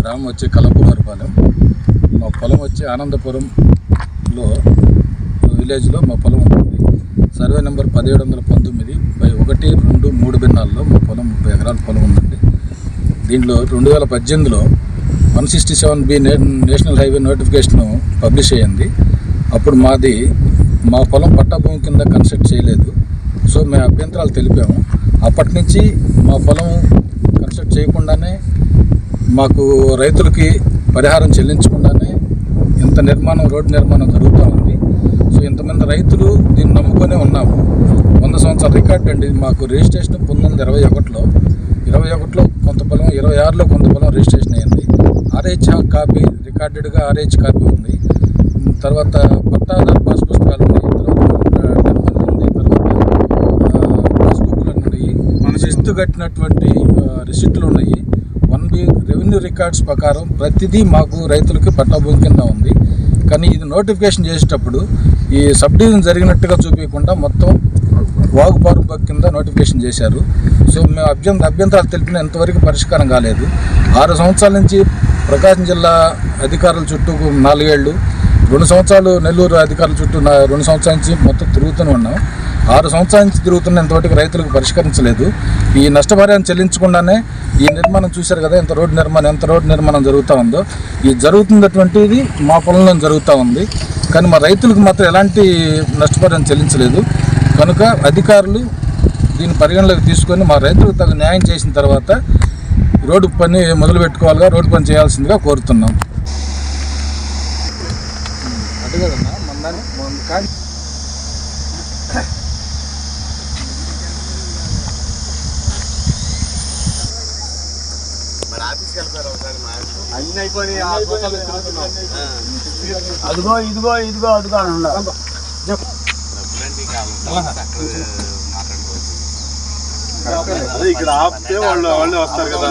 గ్రామం వచ్చి కలపూలపాలెం మా పొలం వచ్చి ఆనందపురంలో విలేజ్లో మా పొలం ఉంటుంది. సర్వే నెంబర్ పదిహేడు వందల పంతొమ్మిది బై ఒకటి రెండు మూడు భిన్నాల్లో మా పొలం ముప్పై ఎకరాల పొలం ఉందండి. దీంట్లో రెండు వేల పద్దెనిమిదిలో one sixty seven B national highway notification publish అయ్యింది. అప్పుడు మాది మా పొలం పట్టాభూమి కింద కన్స్ట్రక్ట్ చేయలేదు. సో మేము అభ్యంతరాలు తెలిపాము. అప్పటి నుంచి మా పొలం కన్స్ట్రక్ట్ చేయకుండానే మాకు రైతులకి పరిహారం చెల్లించకుండానే ఇంత నిర్మాణం రోడ్డు నిర్మాణం జరుగుతూ ఉంది. సో ఇంతమంది రైతులు దీన్ని నమ్ముకొనే ఉన్నాము. వంద సంవత్సరాల రికార్డ్ అండి. మాకు రిజిస్ట్రేషన్ పంతొమ్మిది వందల ఇరవై ఒకటిలో ఇరవై ఒకటిలో కొంత పొలం ఇరవై ఆరులో కొంత పొలం రిజిస్ట్రేషన్ అయింది ఆర్హెచ్ కాపీ రికార్డెడ్గా ఆర్హెచ్ కాపీ ఉంది. తర్వాత పట్టాదారు పాస్ పుస్తకాలు ఉన్నాయి. తర్వాత ఉంది. తర్వాత పాస్బుక్లు ఉన్నాయి. మన శిస్తు కట్టినటువంటి రిసిప్ట్లు ఉన్నాయి. వన్ బి రెవెన్యూ రికార్డ్స్ ప్రకారం ప్రతిదీ మాకు రైతులకి పట్టాభూమి కింద ఉంది. కానీ ఇది నోటిఫికేషన్ చేసేటప్పుడు ఈ సబ్ డివిజన్ జరిగినట్టుగా చూపించకుండా మొత్తం వాగుపారు కింద నోటిఫికేషన్ చేశారు. సో మేము అభ్యంత అభ్యంతరాలు తెలిపిన ఇంతవరకు పరిష్కారం కాలేదు. ఆరు సంవత్సరాల నుంచి ప్రకాశం జిల్లా అధికారుల చుట్టూ నాలుగేళ్ళు రెండు సంవత్సరాలు నెల్లూరు అధికారుల చుట్టూ నా రెండు సంవత్సరాల నుంచి మొత్తం తిరుగుతూనే ఉన్నాం. ఆరు సంవత్సరాల నుంచి తిరుగుతున్న ఇంతవరకు రైతులకు పరిష్కరించలేదు. ఈ నష్టపరిహారం చెల్లించకుండానే ఈ నిర్మాణం చూశారు కదా ఎంత రోడ్డు నిర్మాణం ఎంత రోడ్డు నిర్మాణం జరుగుతూ ఉందో. ఈ జరుగుతున్నటువంటిది మా పొలంలో జరుగుతూ ఉంది. కానీ మా రైతులకు మాత్రం ఎలాంటి నష్టపరిహారం చెల్లించలేదు. కనుక అధికారులు దీన్ని పరిగణలోకి తీసుకొని మా రైతులకు తగు న్యాయం చేసిన తర్వాత రోడ్డు పని మొదలు పెట్టుకోవాలిగా రోడ్డు పని చేయాల్సిందిగా కోరుతున్నాం. అదిగో ఇదిగో ఇదిగో అదిగో అని ఉండాలి అదే ఇక్కడ ఆపితే వాళ్ళు వాళ్ళే వస్తారు కదా.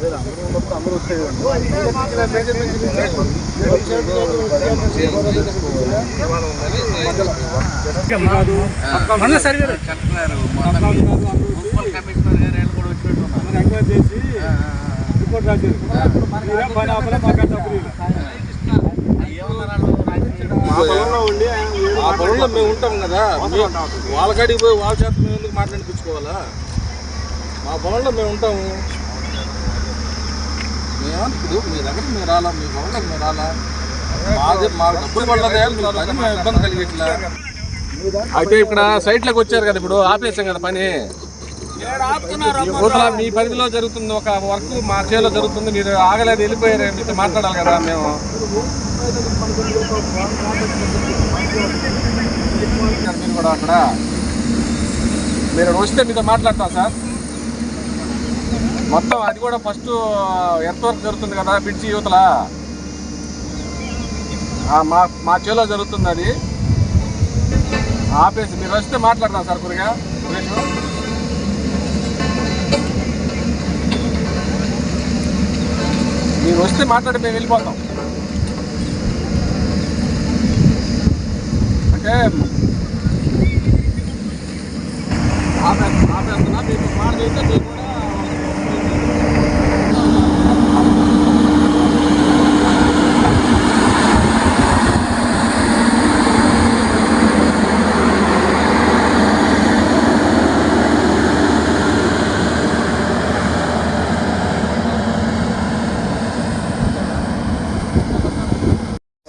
దిగుతారు? మా పొలంలో ఉండి ఆ పొలంలో మేము ఉంటాం కదా. వాళ్ళ కాడికి పోయి వాళ్ళ చేత మేము ఎందుకు మాట్లాడిపించుకోవాలా? మా పొలంలో మేము ఉంటాము. ఇప్పుడు మీ దగ్గర మీరు రాలా మీ పొలంలోకి మీరు రాలా మాది మా డబ్బులు పని మేము ఇబ్బంది కలిగట్లా అయితే ఇక్కడ సైట్లోకి వచ్చారు కదా ఇప్పుడు ఆపేసాం కదా పని. మీ పరిధిలో జరుగుతుంది ఒక వర్క్ మా చేలో జరుగుతుంది మీరు ఆగలేదు వెళ్ళిపోయారు మీతో మాట్లాడాలి కదా మేము. మీరు కూడా అక్కడ. మీరు వస్తే మీతో మాట్లాడతాం సార్. మొత్తం అది కూడా ఫస్ట్ ఎంత వరకు జరుగుతుంది కదా పిడిచి యువతల? మా మా చేలో జరుగుతుంది అది. ఆపేసి మీరు వస్తే మాట్లాడదాం సార్ కొరిగా సురేష్. మీరు వస్తే మాట్లాడి మేము వెళ్ళిపోతాం. అంటే ఆపేస్తున్నా మీకు మాట చేస్తే మీకు కూడా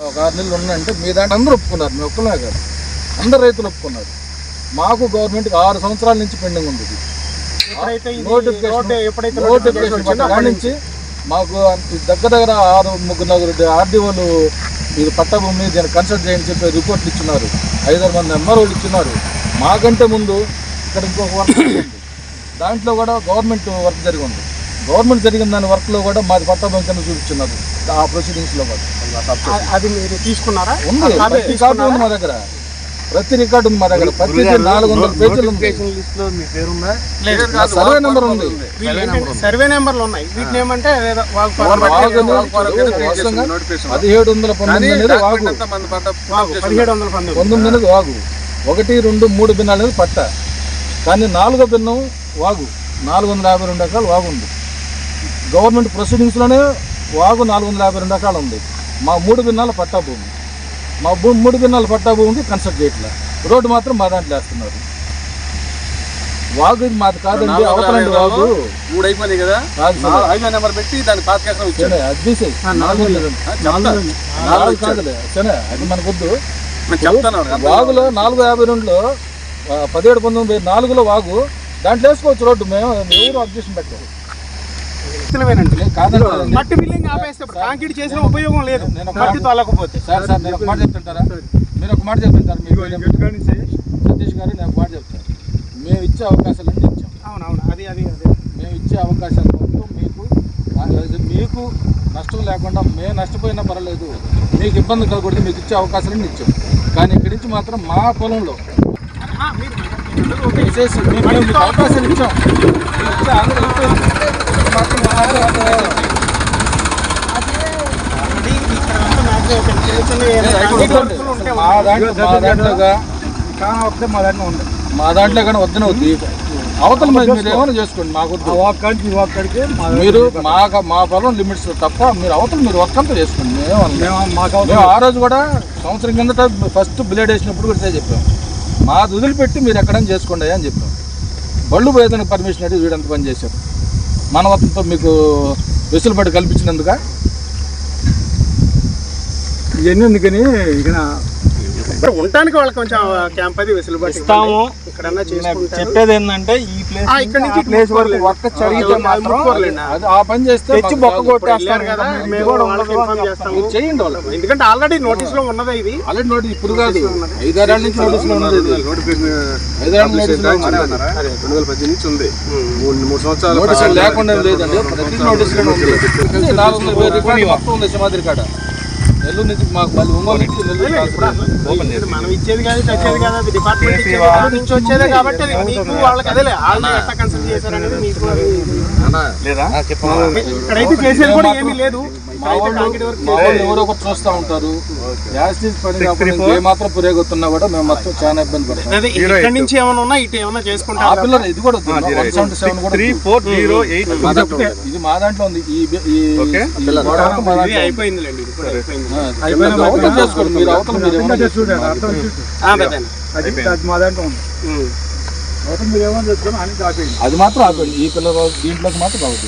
ఒక ఆరు నెలలు ఉందంటే మీ దాంట్లో అందరూ ఒప్పుకున్నారు మేము ఒప్పుకున్నా కదా. అందరు రైతులు ఒప్పుకున్నారు. మాకు గవర్నమెంట్కి ఆరు సంవత్సరాల నుంచి పెండింగ్ ఉంది నోటిఫికేషన్ నుంచి మాకు దగ్గర దగ్గర ఆరు ముగ్గురు ఆర్డీఓలు ఇది పట్టభూమి దీన్ని కన్సల్ట్ చేయని చెప్పి రిపోర్ట్లు ఇచ్చినారు. ఐదారు మంది ఎంఆర్ఓలు ఇచ్చినారు. మాకంటే ముందు ఇక్కడ ఇంకొక వర్క్ దాంట్లో కూడా గవర్నమెంట్ వర్క్ జరిగి ఉంది. గవర్నమెంట్ జరిగిన దాని వర్క్లో కూడా మాది పట్టా కింద చూపించున్నారు ఆ ప్రొసీడింగ్స్లో కూడా. అది మీరు తీసుకున్నారా? ఉంది. ప్రతి రికార్డు ఉంది మా దగ్గర. ప్రతి రికార్డు ఉంది మా దగ్గర. ప్రతి నాలుగు వందల పేజీలు ఉంది. సర్వే నెంబర్ ఉంది. సర్వే నెంబర్లు ఉన్నాయి. వీటిని ఏమంటే పదిహేడు వందల పంతొమ్మిది అనేది వాగు. పదిహేడు వందల పంతొమ్మిది. అనేది వాగు. ఒకటి రెండు మూడు భిన్నాలు అనేది పట్ట. కానీ నాలుగో భిన్నం వాగు. నాలుగు వందల యాభై రెండు ఎకరాలు వాగు ఉంది గవర్నమెంట్ ప్రొసీడింగ్స్లోనే వాగు నాలుగు వందల యాభై రెండు ఎకరాలు ఉంది. మా మూడు భిన్నాల పట్టా భూమి. మా భూ మూడు భిన్నాల పట్టా భూమికి కన్స్ట్రక్ట్ చేయట్లే. రోడ్డు మాత్రం మా దాంట్లో వేస్తున్నారు. వాగు ఇది మాది కాదండి అవతలండి వాగు. మూడు అయిపోయినాయి కదా? ఐదో నెంబర్ పెట్టి దాన్ని పాతికేసం ఇచ్చాడు సరే, అది. నాలుగు కాదులే సరే అది మనకొద్దు నేను చెప్తాను వాడికి. వాగులో నాలుగు యాభై రెండులో పదిహేడు పంతొమ్మిది నాలుగులో వాగు. దాంట్లో వేసుకోవచ్చు రోడ్డు మేము ఎవరు అబ్జెక్షన్ పెట్టారు విత్తనమేనండి. కాదండి. మట్టి బిల్లింగ్ ఆపేస్తే కాంక్రీట్ చేసిన ఉపయోగం లేదు. మట్టి తొలకపోతే సార్ సార్ నేను ఒక మాట చెప్తుంటారా? మీరు ఒక మాట చెప్తుంటారు? మీకు సతీష్. గారు నేను ఒక మాట చెప్తాను. మేము ఇచ్చే అవకాశాలన్నీ ఇచ్చాం. అవునవును అది అది అది. మేము ఇచ్చే అవకాశాలు మొత్తం మీకు మీకు నష్టం లేకుండా మేము నష్టపోయినా పర్వాలేదు. మీకు ఇబ్బంది కలగకూడదు మీకు ఇచ్చే అవకాశాలన్నీ ఇచ్చాం. కానీ ఇక్కడి నుంచి మాత్రం మా పొలంలో మీరు అవకాశాలు ఇచ్చాం. మా మా దాంట్లో మా మా దాంట్లో మా కానీ వద్దనే వద్దు అవతల మీరు మీరు ఏమైనా చేసుకోండి మాకు మీరు మా మా పొలం లిమిట్స్ తప్ప మీరు అవతల మీరు ఒక్కంతా చేసుకోండి. మేము మాకు ఆ రోజు కూడా సంవత్సరం కిందట ఫస్ట్ బ్లేడ్ వేసినప్పుడు కూడా చెప్పాం. మాది వదిలిపెట్టి మీరు ఎక్కడైనా చేసుకోండి అని చెప్పాం. బళ్ళు పోయేదానికి పర్మిషన్ అడిగి వీడంత పని చేశారు మానవత్వంతో మీకు వెసులుబాటు కల్పించినందుక. ఇవన్నీ అందుకని ఇక ఉండటానికి వాళ్ళకి కొంచెం క్యాంప్ అది వెసులుబాటు ఇస్తాము. ఇక్కడన్నా చేసుకుంటారు. చెప్పేది ఏంటంటే ఈ ప్లేస్ ఆ, ఇక్కడ నుంచి ప్లేస్ వరకు వర్క్ జరిగితే మాత్రం అది ఆ పని చేస్తే తెచ్చి బొక్క. కొట్టేస్తారు కదా కదా మేము కూడా వాళ్ళకి ఇన్ఫార్మ్ చేస్తాము. మీరు చేయండి వాళ్ళు ఎందుకంటే ఆల్రెడీ నోటీస్లో ఉన్నదే ఇది. ఆల్రెడీ నోటీస్ ఇప్పుడు కాదు. ఐదారేళ్ళ నుంచి నోటీసులో ఉన్నది ఇది. ఐదారేళ్ళ నోటీసులో ఉన్నది. రెండు వేల పద్దెనిమిది నుంచి ఉంది. మూడు మూడు సంవత్సరాలు నోటీస్ లేకుండా లేదండి. ప్రతి నోటీసులోనే ఉంది. నాలుగు వందల పేరు రికార్డు మొత్తం ఉంది సమాధి రికార్డు నెల్లూరు నుంచి మాకు మళ్ళీ ఒంగోలు నుంచి నెల్లూరు మనం ఇచ్చేది కాదు చచ్చేది కాదు అది డిపార్ట్మెంట్ ఇచ్చేది నుంచి వచ్చేదే కాబట్టి అది మీకు వాళ్ళకి అదేలే వాళ్ళు ఎట్లా కన్సల్ట్ చేశారనేది మీకు లేదా? ఇక్కడైతే చేసేది కూడా ఏమీ లేదు. ఎవరో ఒకటి చూస్తూ ఉంటారు. యాస్టీస్ పని కాకుండా ఏ మాత్రం పురేగొతున్నా కూడా మేము మొత్తం చాలా ఇబ్బంది పడతాం. నుంచి ఏమైనా ఉన్నా ఇటు ఏమైనా ఇది కూడా వన్ సెవెంటీ సెవెన్ కూడా త్రీ వద్దు. Four zero eight. ఇది మా దాంట్లో ఉంది. ఈ. అయిపోయిందిలేండి అయిపోయింది. మీరు అవతల మీరు. అది మాత్రం ఆపండి ఈ పిల్లలు దీంట్లోకి మాత్రం రావద్దు.